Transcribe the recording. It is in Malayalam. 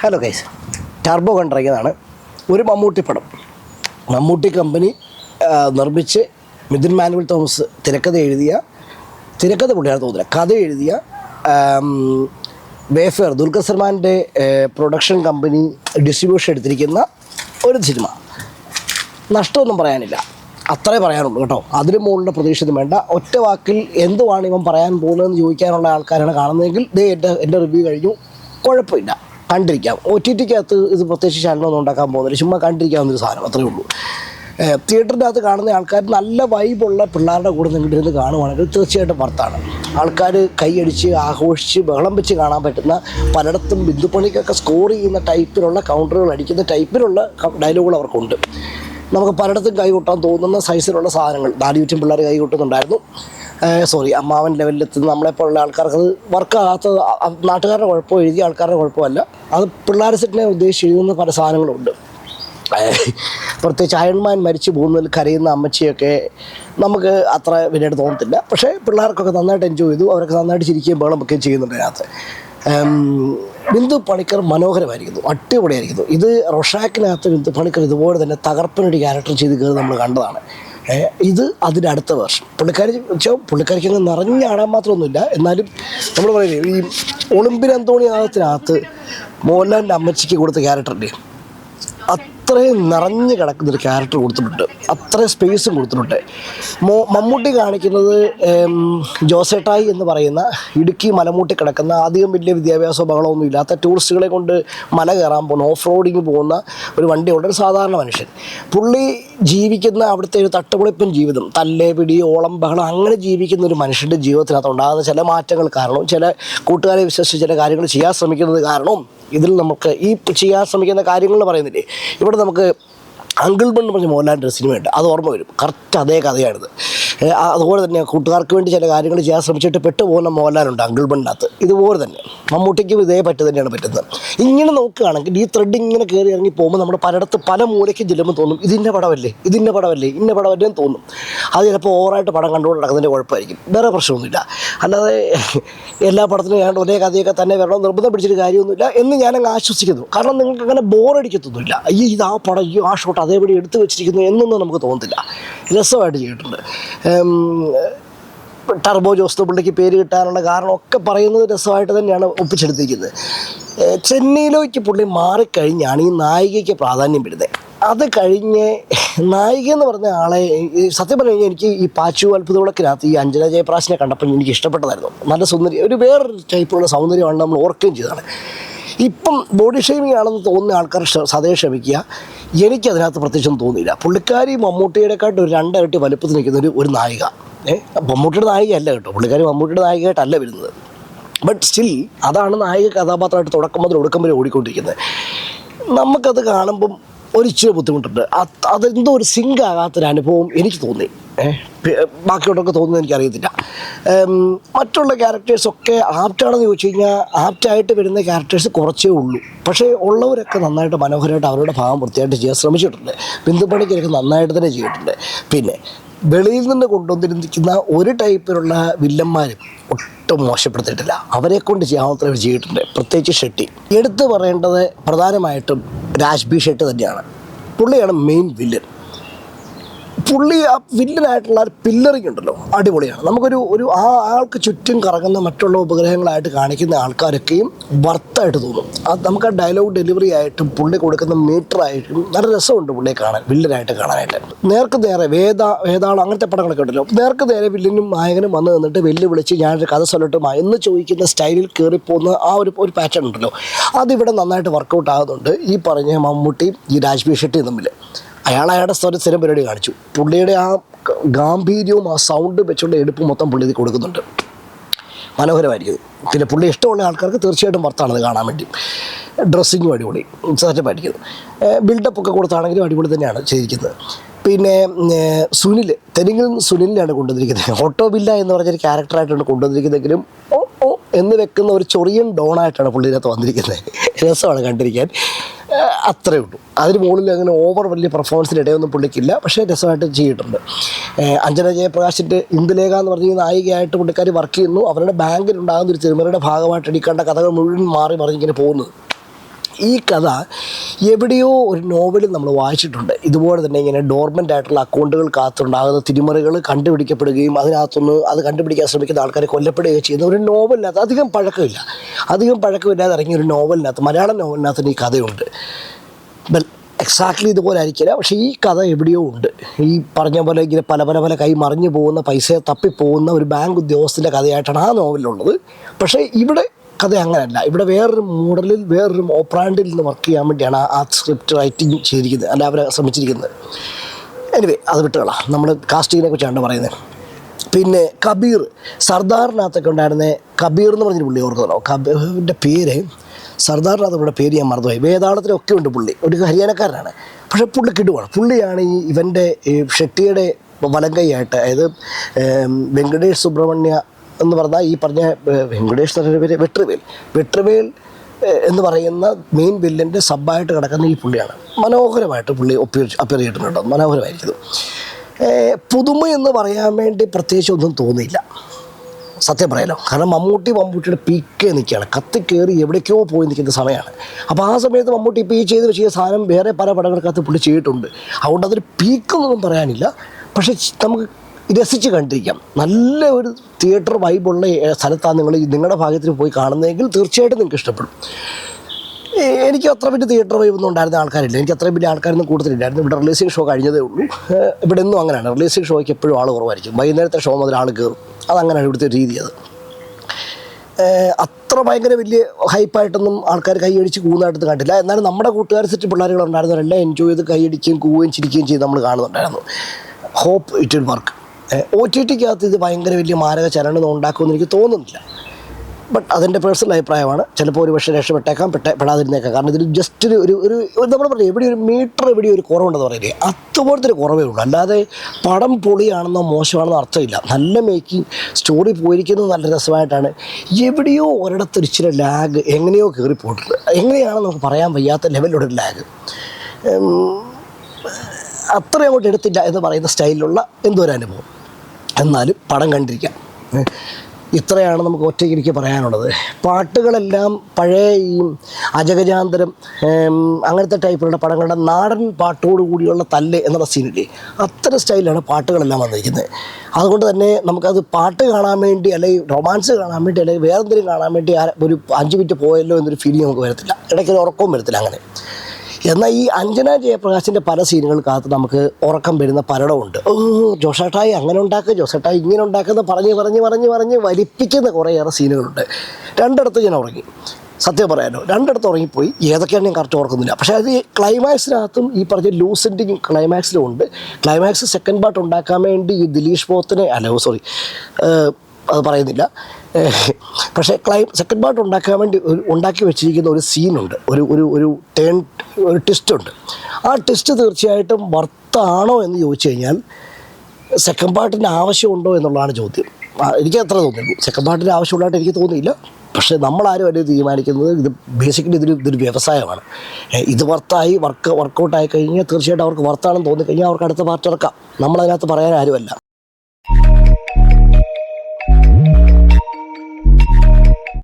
ഹലോ ഗൈസ് ടർബോ കണ്ടിറങ്ങിയതാണ് ഒരു മമ്മൂട്ടി പടം. മമ്മൂട്ടി കമ്പനി നിർമ്മിച്ച് മിഥുൻ മാനുവൽ തോമസ് തിരക്കഥ എഴുതിയ തിരക്കഥ പുള്ളിയാണ് തോന്നുന്നത്. കഥ എഴുതിയ വേഫെയർ ദുൽഖർ സൽമാന്റെ പ്രൊഡക്ഷൻ കമ്പനി ഡിസ്ട്രിബ്യൂഷൻ എടുത്തിരിക്കുന്ന ഒരു സിനിമ നഷ്ടമൊന്നും പറയാനില്ല. അത്രേ പറയാനുള്ളൂ കേട്ടോ. അതിന് മുകളിലുള്ള പ്രതീക്ഷയൊന്നും വേണ്ട. ഒറ്റ വാക്കിൽ എന്തുവാണ് ഇവൻ പറയാൻ പോകുന്നതെന്ന് ചോദിക്കാനുള്ള ആൾക്കാരാണ് കാണുന്നതെങ്കിൽ ദേ എന്റെ എന്റെ റിവ്യൂ കഴിഞ്ഞു. കുഴപ്പമില്ല. കണ്ടിരിക്കാം. ഒ ടി ടിക്കകത്ത് ഇത് പ്രത്യേകിച്ച് ചാനലൊന്നും ഉണ്ടാക്കാൻ പോകുന്നില്ല. ചുമ്മാ കണ്ടിരിക്കാവുന്നൊരു സാധനം അത്രേ ഉള്ളൂ. തിയേറ്ററിന്റെ അകത്ത് കാണുന്ന ആൾക്കാർ നല്ല വൈബുള്ള പിള്ളേരുടെ കൂടെ നിങ്ങളുടെ ഇരുന്ന് കാണുവാണെങ്കിൽ തീർച്ചയായിട്ടും വർത്താണ് ആൾക്കാർ കൈയടിച്ച് ആഘോഷിച്ച് ബഹളം വെച്ച് കാണാൻ പറ്റുന്ന പലയിടത്തും ബിന്ദുപ്പണിക്കൊക്കെ സ്കോർ ചെയ്യുന്ന ടൈപ്പിലുള്ള കൗണ്ടറുകൾ അടിക്കുന്ന ടൈപ്പിലുള്ള ഡയലോഗുകൾ അവർക്കുണ്ട്. നമുക്ക് പലയിടത്തും കൈകൊട്ടാൻ തോന്നുന്ന സൈസിലുള്ള സാധനങ്ങൾ. നാലുചുറ്റും പിള്ളേർ കൈകൊട്ടുന്നുണ്ടായിരുന്നു. സോറി അമ്മാവൻ ലെവലിലെത്തുന്ന നമ്മളെപ്പോലുള്ള ആൾക്കാർക്ക് അത് വർക്കാകാത്ത നാട്ടുകാരുടെ കുഴപ്പമോ എഴുതിയ ആൾക്കാരുടെ കുഴപ്പമല്ല അത് പിള്ളേർ സെറ്റിനെ ഉദ്ദേശിച്ച് എഴുതുന്ന പല സാധനങ്ങളുണ്ട്. പ്രത്യേകിച്ച് അയൺമാൻ മരിച്ചു പോകുന്നതിൽ കരയുന്ന അമ്മച്ചിയൊക്കെ നമുക്ക് അത്ര വിനയായിട്ട് തോന്നത്തില്ല. പക്ഷേ പിള്ളേർക്കൊക്കെ നന്നായിട്ട് എൻജോയ് ചെയ്തു. അവരൊക്കെ നന്നായിട്ട് ചിരിക്കുകയും ബഹളം വെക്കുകയും ചെയ്യുന്നുണ്ട് അതിനകത്ത്. ബിന്ദു പണിക്കർ മനോഹരമായിരിക്കുന്നു. അടിപൊളിയായിരിക്കുന്നു. ഇത് റൊഷാക്കിനകത്ത് ബിന്ദു പണിക്കർ ഇതുപോലെ തന്നെ തകർപ്പനൊരു ക്യാരക്ടർ ചെയ്ത് കയറി നമ്മൾ കണ്ടതാണ്. ഇത് അതിന്റെ അടുത്ത വേർഷൻ പുള്ളിക്കാരി വെച്ചാൽ പുള്ളിക്കാരിക്ക് അങ്ങ് നിറഞ്ഞാടാൻ മാത്രമൊന്നുമില്ല. എന്നാലും നമ്മൾ പറയുന്നത് ഈ ഒളിമ്പിൻ അന്തോണി ആകത്തിനകത്ത് മോഹൻലാലിന്റെ അമ്മച്ചിക്ക് കൊടുത്ത ക്യാരക്ടറിന്റെ അത്രയും നിറഞ്ഞു കിടക്കുന്നൊരു ക്യാരക്ടർ കൊടുത്തിട്ടുണ്ട്. അത്രയും സ്പേസും കൊടുത്തിട്ടുണ്ട്. മോ മമ്മൂട്ടി കാണിക്കുന്നത് ജോസേട്ടായി എന്ന് പറയുന്ന ഇടുക്കി മലമൂട്ടി കിടക്കുന്ന അധികം വലിയ വിദ്യാഭ്യാസമോ ബഹളമൊന്നും ഇല്ലാത്ത ടൂറിസ്റ്റുകളെ കൊണ്ട് മല കയറാൻ പോകുന്ന ഓഫ് റോഡിങ് പോകുന്ന ഒരു വണ്ടിയുള്ള ഒരു സാധാരണ മനുഷ്യൻ. പുള്ളി ജീവിക്കുന്ന അവിടുത്തെ ഒരു തട്ടുപൊളിപ്പൻ ജീവിതം. തല്ലേ പിടി ഓളം ബഹളം അങ്ങനെ ജീവിക്കുന്ന ഒരു മനുഷ്യന്റെ ജീവിതത്തിനകത്ത് ഉണ്ടാകുന്ന ചില മാറ്റങ്ങൾ കാരണവും ചില കൂട്ടുകാരെ വിശ്വസിച്ച് ചില കാര്യങ്ങൾ ചെയ്യാൻ ശ്രമിക്കുന്നത് കാരണവും ഇതിൽ നമുക്ക് ഈ ചെയ്യാൻ ശ്രമിക്കുന്ന കാര്യങ്ങൾ പറയുന്നില്ലേ? ഇവിടെ നമുക്ക് അങ്കിൾ ബൺ പറഞ്ഞ മോഹൻലാലിന്റെ സിനിമയുണ്ട്. അത് ഓർമ്മ വരും. കറക്റ്റ് അതേ കഥയാണിത്. അതുപോലെ തന്നെ കൂട്ടുകാർക്ക് വേണ്ടി ചില കാര്യങ്ങൾ ചെയ്യാൻ ശ്രമിച്ചിട്ട് പെട്ടുപോകുന്ന മോഹൻലാലുണ്ട് അങ്കിൾ ബണ്ണിനകത്ത് ഇതുപോലെ തന്നെ. മമ്മൂട്ടിക്കും ഇതേ പറ്റു തന്നെയാണ് പറ്റുന്നത്. ഇങ്ങനെ നോക്കുകയാണെങ്കിൽ ഈ ത്രെഡ് ഇങ്ങനെ കയറി ഇറങ്ങി പോകുമ്പോൾ നമ്മുടെ പലയിടത്ത് പല മൂലയ്ക്കും ചെല്ലുമ്പോൾ തോന്നും. ഇതിന്റെ പടമല്ലേ? ഇതിന്റെ പടമല്ലേ? ഇന്ന പടമല്ലേ എന്ന് തോന്നും. അത് ചിലപ്പോൾ ഓവറായിട്ട് പടം കണ്ടുകൊണ്ട് നടക്കുന്നതിന്റെ കുഴപ്പമായിരിക്കും. വേറെ പ്രശ്നമൊന്നുമില്ല. അല്ലാതെ എല്ലാ പടത്തിനും ഞാൻ ഒരേ കഥയൊക്കെ തന്നെ വരണം നിർബന്ധം പിടിച്ചിട്ട് കാര്യമൊന്നുമില്ല എന്ന് ഞാനങ്ങ് ആശ്വസിക്കുന്നു. കാരണം നിങ്ങൾക്ക് അങ്ങനെ ബോറടിക്കത്തൊന്നുമില്ല അയ്യോ ഇത് ആ പടം അയ്യോ ആ ഷോട്ട് അതേപടി എടുത്തു വെച്ചിരിക്കുന്നു എന്നൊന്നും നമുക്ക് തോന്നത്തില്ല. രസമായിട്ട് ചെയ്തിട്ടുണ്ട്. ടർബോ ജോസ് പുള്ളിക്ക് പേര് കിട്ടാനുള്ള കാരണമൊക്കെ പറയുന്നത് രസമായിട്ട് തന്നെയാണ് ഒപ്പിച്ചെടുത്തിരിക്കുന്നത്. ചെന്നൈയിലേക്ക് പുള്ളി മാറിക്കഴിഞ്ഞാണ് ഈ നായികയ്ക്ക് പ്രാധാന്യം വരുന്നത്. അത് കഴിഞ്ഞ് നായിക എന്ന് പറഞ്ഞ ആളെ സത്യം പറഞ്ഞു കഴിഞ്ഞാൽ എനിക്ക് ഈ പാച്ചു അത്ഭുതവിളക്കിനകത്ത് ഈ അഞ്ജന ജയപ്രാശിനെ കണ്ടപ്പോൾ എനിക്ക് ഇഷ്ടപ്പെട്ടതായിരുന്നു. നല്ല സുന്ദരി ഒരു വേറൊരു ടൈപ്പുള്ള സൗന്ദര്യമാണ് നമ്മൾ ഓർക്കുകയും ചെയ്തതാണ്. ഇപ്പം ബോഡി ഷേമിംഗ് ആണെന്ന് തോന്നുന്ന ആൾക്കാർ സതേ ക്ഷമിക്കുക. എനിക്കതിനകത്ത് പ്രത്യേകിച്ചും തോന്നിയില്ല. പുള്ളിക്കാരി മമ്മൂട്ടിയുടെക്കാട്ട് ഒരു രണ്ടരട്ടി വലുപ്പത്തിൽ നിൽക്കുന്ന ഒരു ഒരു നായിക. ഏഹ് മമ്മൂട്ടിയുടെ നായികയല്ല കേട്ടോ. പുള്ളിക്കാരി മമ്മൂട്ടിയുടെ നായികയായിട്ടല്ല വരുന്നത്. ബട്ട് സ്റ്റിൽ അതാണ് നായിക കഥാപാത്രമായിട്ട് തുടക്കം മുതൽ ഒടുക്കം വരെ ഓടിക്കൊണ്ടിരിക്കുന്നത്. നമുക്കത് കാണുമ്പം ഒരു ഇച്ചിരി ബുദ്ധിമുട്ടുണ്ട്. അത് അതെന്തോ ഒരു സിങ്ക് ആകാത്തൊരു അനുഭവം എനിക്ക് തോന്നി. ബാക്കിയോട്ടൊക്കെ തോന്നുന്നത് എനിക്കറിയത്തില്ല. മറ്റുള്ള ക്യാരക്ടേഴ്സൊക്കെ ആപ്റ്റാണെന്ന് ചോദിച്ചു കഴിഞ്ഞാൽ ആപ്റ്റായിട്ട് വരുന്ന ക്യാരക്ടേഴ്സ് കുറച്ചേ ഉള്ളൂ. പക്ഷേ ഉള്ളവരൊക്കെ നന്നായിട്ട് മനോഹരമായിട്ട് അവരുടെ ഭാവം വൃത്തിയായിട്ട് ചെയ്യാൻ ശ്രമിച്ചിട്ടുണ്ട്. ബിന്ദുപ്പണിക്കൊക്കെ നന്നായിട്ട് തന്നെ ചെയ്തിട്ടുണ്ട്. പിന്നെ വെളിയിൽ നിന്ന് കൊണ്ടുവന്നിരുന്നിരിക്കുന്ന ഒരു ടൈപ്പിലുള്ള വില്ലന്മാരും ഒട്ടും മോശപ്പെടുത്തിയിട്ടില്ല. അവരെ കൊണ്ട് ചെയ്യാവുന്നത്ര ചെയ്തിട്ടുണ്ട്. പ്രത്യേകിച്ച് ഷെട്ടി. എടുത്തു പറയേണ്ടത് പ്രധാനമായിട്ടും രാജ്ബി ഷെട്ടി തന്നെയാണ്. പുള്ളിയാണ് മെയിൻ വില്ലൻ പുള്ളി ആ വില്ലനായിട്ടുള്ള പില്ലറിങ് ഉണ്ടല്ലോ. അടിപൊളിയാണ്. നമുക്കൊരു ഒരു ആ ആൾക്ക് ചുറ്റും കറങ്ങുന്ന മറ്റുള്ള ഉപഗ്രഹങ്ങളായിട്ട് കാണിക്കുന്ന ആൾക്കാരൊക്കെയും വർത്തായിട്ട് തോന്നും. അത് നമുക്ക് ആ ഡയലോഗ് ഡെലിവറി ആയിട്ടും പുള്ളി കൊടുക്കുന്ന മീറ്റർ ആയിട്ടും നല്ല രസമുണ്ട് പുള്ളിയെ കാണാൻ വില്ലനായിട്ട് കാണാനായിട്ട്. നേർക്ക് നേരെ വേദ വേദാളം അങ്ങനത്തെ പടങ്ങളൊക്കെ ഉണ്ടല്ലോ. നേർക്ക് നേരെ വില്ലനും നായകനും വന്ന് നിന്നിട്ട് വെല്ലുവിളിച്ച് ഞാനൊരു കഥ ചൊല്ലട്ടുമാ എന്ന് ചോദിക്കുന്ന സ്റ്റൈലിൽ കയറിപ്പോകുന്ന ആ ഒരു ഒരു പാറ്റേൺ ഉണ്ടല്ലോ. അതിവിടെ നന്നായിട്ട് വർക്കൗട്ട് ആകുന്നുണ്ട് ഈ പറഞ്ഞ മമ്മൂട്ടിയും ഈ രാജ്ബി ഷെട്ടിയും തമ്മിൽ അയാൾ അയാളുടെ സ്ഥലം സ്ഥിരം പരിപാടി കാണിച്ചു. പുള്ളിയുടെ ആ ഗാംഭീര്യവും ആ സൗണ്ട് വെച്ചുകൊണ്ട് എടുപ്പ് മൊത്തം പുള്ളി കൊടുക്കുന്നുണ്ട്. മനോഹരമായിരിക്കും. പിന്നെ പുള്ളി ഇഷ്ടമുള്ള ആൾക്കാർക്ക് തീർച്ചയായിട്ടും വർത്താണത് കാണാൻ വേണ്ടി. ഡ്രസ്സിങ്ങും അടിപൊളി. സെറ്റപ്പായിരിക്കുന്നു ബിൽഡപ്പ് ഒക്കെ കൊടുത്താണെങ്കിലും അടിപൊളി തന്നെയാണ് ചെയ്തിരിക്കുന്നത്. പിന്നെ സുനിൽ തെലുങ്കിൽ നിന്ന് സുനിലിനെയാണ് കൊണ്ടുവന്നിരിക്കുന്നത്. ഓട്ടോ ബില്ല എന്ന് പറഞ്ഞൊരു ക്യാരക്ടറായിട്ടാണ് കൊണ്ടുവന്നിരിക്കുന്നതെങ്കിലും ഓ ഓ എന്ന് വെക്കുന്ന ഒരു ചൊറിയൻ ഡോണായിട്ടാണ് പുള്ളിനകത്ത് വന്നിരിക്കുന്നത്. രസമാണ് കണ്ടിരിക്കാൻ. അത്രേ ഉള്ളൂ. അതിന് മുകളിൽ അങ്ങനെ ഓവർ വലിയ പെർഫോമൻസിന് ഇടയൊന്നും പുള്ളിക്കില്ല. പക്ഷേ രസമായിട്ട് ചെയ്തിട്ടുണ്ട്. അഞ്ജന ജയപ്രകാശിന്റെ ഇന്ദുലേഖ എന്ന് പറഞ്ഞ നായികയായിട്ട് പുള്ളിക്കാർ വർക്ക് ചെയ്യുന്നു. അവരുടെ ബാങ്കിൽ ഉണ്ടാകുന്ന ഒരു തിരുമലയുടെ ഭാഗമായിട്ട് എടുക്കേണ്ട കഥകൾ മുഴുവൻ മാറി മറിഞ്ഞിങ്ങനെ പോകുന്നത്. ഈ കഥ എവിടെയോ ഒരു നോവലിൽ നമ്മൾ വായിച്ചിട്ടുണ്ട്. ഇതുപോലെ തന്നെ ഇങ്ങനെ ഡോർമെന്റ് ആയിട്ടുള്ള അക്കൗണ്ടുകൾ കാത്തുണ്ടാകുന്ന തിരിമറികൾ കണ്ടുപിടിക്കപ്പെടുകയും അതിനകത്തുനിന്ന് അത് കണ്ടുപിടിക്കാൻ ശ്രമിക്കുന്ന ആൾക്കാരെ കൊല്ലപ്പെടുകയും ചെയ്യുന്ന ഒരു നോവലിനകത്ത് അധികം പഴക്കമില്ല. അധികം പഴക്കമില്ലാതെ ഇറങ്ങിയ ഒരു നോവലിനകത്ത് മലയാളം നോവലിനകത്ത് ഈ കഥയുണ്ട്. എക്സാക്ട്ലി ഇതുപോലെ ആയിരിക്കില്ല. പക്ഷേ ഈ കഥ എവിടെയോ ഉണ്ട്. ഈ പറഞ്ഞ പോലെ ഇങ്ങനെ പല പല പല കൈ മറിഞ്ഞു പോകുന്ന പൈസ തപ്പിപ്പോകുന്ന ഒരു ബാങ്ക് ഉദ്യോഗസ്ഥന്റെ കഥയായിട്ടാണ് ആ നോവലിലുള്ളത് പക്ഷേ ഇവിടെ കഥ അങ്ങനെയല്ല ഇവിടെ വേറൊരു മോഡലിൽ വേറൊരു ഓപ്രാൻഡിൽ നിന്ന് വർക്ക് ചെയ്യാൻ വേണ്ടിയാണ് ആ- സ്ക്രിപ്റ്റ് റൈറ്റിംഗ് ചെയ്തിരിക്കുന്നത്. അല്ല അവരെ ശ്രമിച്ചിരിക്കുന്നത്. എനിവേ അത് വിട്ടുകളാ നമ്മൾ കാസ്റ്റിങ്ങിനെ കുറിച്ചാണ് പറയുന്നത്. പിന്നെ കബീർ സർദാറിനകത്തൊക്കെ ഉണ്ടായിരുന്ന കബീർ എന്ന് പറഞ്ഞൊരു പുള്ളി ഓർക്കുന്നോ കബീറിന്റെ പേര് സർദാറിനകത്ത് പുള്ളിയുടെ പേര് ഞാൻ മറന്നുപോയി. വേതാളത്തിലൊക്കെ ഉണ്ട് പുള്ളി. ഒരു ഹരിയാനക്കാരനാണ്. പക്ഷേ പുള്ളി കിടുവാണ്. പുള്ളിയാണ് ഈ ഇവന്റെ ഷെട്ടിയുടെ വലങ്കൈയായിട്ട് അതായത് വെങ്കടേഷ് സുബ്രഹ്മണ്യ എന്ന് പറഞ്ഞാൽ ഈ പറഞ്ഞ വെങ്കടേഷ് പേര് വെട്രിവേൽ. വെട്രിവേൽ എന്ന് പറയുന്ന മെയിൻ വില്ലന്റെ സബ്ബായിട്ട് കിടക്കുന്ന ഈ പുള്ളിയാണ്. മനോഹരമായിട്ട് പുള്ളി ഒപ്പിയർ അപ്പിയർ ചെയ്തിട്ടുണ്ട്? മനോഹരമായിരിക്കുന്നു. പുതുമ എന്ന് പറയാൻ വേണ്ടി പ്രത്യേകിച്ച് ഒന്നും തോന്നിയില്ല. സത്യം പറയാലോ. കാരണം മമ്മൂട്ടി മമ്മൂട്ടിയുടെ പീക്കേ നിൽക്കുകയാണ്. കത്തി കയറി എവിടേക്കോ പോയി നിൽക്കുന്ന സമയമാണ്. അപ്പോൾ ആ സമയത്ത് മമ്മൂട്ടി ഇപ്പോൾ ഈ ചെയ്ത് വെച്ച സാധനം വേറെ പല പടങ്ങൾക്കകത്ത് പുള്ളി ചെയ്തിട്ടുണ്ട്. അതുകൊണ്ട് അതൊരു പീക്കൊന്നും പറയാനില്ല. പക്ഷേ നമുക്ക് രസിച്ച് കണ്ടിരിക്കാം. നല്ല ഒരു തിയേറ്റർ വൈബുള്ള സ്ഥലത്താണ് നിങ്ങൾ നിങ്ങളുടെ ഭാഗത്തിന് പോയി കാണുന്നതെങ്കിൽ തീർച്ചയായിട്ടും നിങ്ങൾക്ക് ഇഷ്ടപ്പെടും. എനിക്ക് അത്ര വലിയ തിയേറ്റർ വൈബ് ഒന്നും ഉണ്ടായിരുന്ന ആൾക്കാരില്ല. എനിക്ക് അത്രയും വലിയ ആൾക്കാരൊന്നും കൂടുതലില്ലായിരുന്നു. ഇവിടെ റിലീസിങ് ഷോ കഴിഞ്ഞതേ ഉള്ളൂ. ഇവിടെ ഒന്നും അങ്ങനെയാണ്. റിലീസിങ് ഷോയ്ക്ക് എപ്പോഴും ആൾ കുറവായിരിക്കും. വൈകുന്നേരത്തെ ഷോ മുതൽ ആൾ കയറും അതങ്ങനെയാണ് ഇവിടുത്തെ രീതി അത്. അത്ര ഭയങ്കര വലിയ ഹൈപ്പായിട്ടൊന്നും ആൾക്കാർ കൈയടിച്ച് കൂന്നായിട്ട് കണ്ടില്ല എന്നാലും നമ്മുടെ കൂട്ടുകാർ സെറ്റ് പിള്ളേരുകൾ ഉണ്ടായിരുന്നവരെല്ലാം എൻജോയ് ചെയ്ത് കൈയടിക്കുകയും കൂവുകയും ചിരിക്കുകയും ചെയ്ത് നമ്മൾ കാണുന്നുണ്ടായിരുന്നു. Hope it will work O T ടിക്കകത്ത് ഇത് ഭയങ്കര വലിയ മാരക ചലനം ഉണ്ടാക്കുമെന്ന് എനിക്ക് തോന്നുന്നില്ല. ബട്ട് അതിന്റെ പേഴ്സണൽ അഭിപ്രായമാണ്. ചിലപ്പോൾ ഒരു പക്ഷേ രക്ഷപ്പെട്ടേക്കാം പെട്ട പെടാതിരുന്നേക്കാം. കാരണം ഇതിൽ ജസ്റ്റ് ഒരു ഒരു നമ്മൾ പറയും എവിടെ ഒരു മീറ്റർ എവിടെ ഒരു കുറവുണ്ടെന്ന് പറയില്ലേ അതുപോലത്തെ ഒരു കുറവേ ഉള്ളൂ. അല്ലാതെ പടം പൊളിയാണെന്നോ മോശമാണെന്നോ അർത്ഥമില്ല. നല്ല മേക്കിംഗ് സ്റ്റോറി പോയിരിക്കുന്നത് നല്ല രസമായിട്ടാണ്. എവിടെയോ ഒരിടത്തൊരു ഇച്ചിരി ലാഗ് എങ്ങനെയോ കയറിപ്പോയിട്ടുണ്ട് എങ്ങനെയാണെന്ന് നമുക്ക് പറയാൻ വയ്യാത്ത ലെവലിലുള്ള ലാഗ് അത്ര അങ്ങോട്ട് എടുത്തില്ല എന്ന് പറയുന്ന സ്റ്റൈലിലുള്ള എന്തോ ഒരു അനുഭവം. എന്നാലും പടം കണ്ടിരിക്കാം. ഇത്രയാണ് നമുക്ക് ഒറ്റയ്ക്ക് എനിക്ക് പറയാനുള്ളത്. പാട്ടുകളെല്ലാം പഴയ ഈ അജഗജാന്തരം അങ്ങനത്തെ ടൈപ്പിലുള്ള പടങ്ങളുടെ നാടൻ പാട്ടോട് കൂടിയുള്ള തല്ല് എന്നുള്ള സീനില്ലേ അത്തരം സ്റ്റൈലാണ് പാട്ടുകളെല്ലാം വന്നിരിക്കുന്നത്. അതുകൊണ്ട് തന്നെ നമുക്കത് പാട്ട് കാണാൻ വേണ്ടി അല്ലെങ്കിൽ റൊമാൻസ് കാണാൻ വേണ്ടി അല്ലെങ്കിൽ വേറെന്തെങ്കിലും കാണാൻ വേണ്ടി ഒരു അഞ്ച് മിനിറ്റ് പോയല്ലോ എന്നൊരു ഫീലിംഗ് നമുക്ക് വരത്തില്ല. ഇടയ്ക്ക് ഉറക്കവും വരത്തില്ല അങ്ങനെ. എന്നാൽ ഈ അഞ്ജന ജയപ്രകാശിന്റെ പല സീനുകൾക്കകത്ത് നമുക്ക് ഉറക്കം വരുന്ന പലടമുണ്ട് ഓ ജോസട്ടായി അങ്ങനെ ഉണ്ടാക്കുക ജോസേട്ടായി ഇങ്ങനെ ഉണ്ടാക്കുന്ന പറഞ്ഞ് പറഞ്ഞ് പറഞ്ഞ് പറഞ്ഞ് വലിപ്പിക്കുന്ന കുറേയേറെ സീനുകളുണ്ട്. രണ്ടിടത്ത് ഞാൻ ഉറങ്ങി. സത്യം പറയാനോ രണ്ടിടത്ത് ഉറങ്ങിപ്പോയി. ഏതൊക്കെയാണ് ഞാൻ കറക്റ്റ് ഓർക്കുന്നില്ല. പക്ഷേ അത് ക്ലൈമാക്സിനകത്തും ഈ പറഞ്ഞ ലൂസിന്റെയും ക്ലൈമാക്സിലും ഉണ്ട്. ക്ലൈമാക്സ് സെക്കൻഡ് പാർട്ട് ഉണ്ടാക്കാൻ വേണ്ടി ഈ ദിലീഷ് പോത്തിനെ അല്ല സോറി അത് പറയുന്നില്ല. പക്ഷേ ക്ലൈം സെക്കൻഡ് പാർട്ട് ഉണ്ടാക്കാൻ വേണ്ടി ഉണ്ടാക്കി വെച്ചിരിക്കുന്ന ഒരു സീനുണ്ട് ഒരു ഒരു ഒരു ടേൺ ഒരു ട്വിസ്റ്റ് ഉണ്ട്. ആ ട്വിസ്റ്റ് തീർച്ചയായിട്ടും വർത്താണോ എന്ന് ചോദിച്ചു കഴിഞ്ഞാൽ സെക്കൻഡ് പാർട്ടിന്റെ ആവശ്യമുണ്ടോ എന്നുള്ളതാണ് ചോദ്യം. എനിക്ക് അത്ര തോന്നുന്നു സെക്കൻഡ് പാർട്ടിന്റെ ആവശ്യമുള്ളതായിട്ട് എനിക്ക് തോന്നിയില്ല പക്ഷേ നമ്മളാരും അതിന് തീരുമാനിക്കുന്നത് ഇത് ബേസിക്കലി ഇതൊരു ഇതൊരു വ്യവസായമാണ്. ഇത് വർത്തായി വർക്ക് വർക്കൗട്ടായി കഴിഞ്ഞാൽ തീർച്ചയായിട്ടും അവർക്ക് വർത്താണെന്ന് തോന്നിക്കഴിഞ്ഞാൽ അവർക്ക് അടുത്ത പാർട്ട് ഇറക്കാം. നമ്മളതിനകത്ത് പറയാൻ ആരുമല്ല.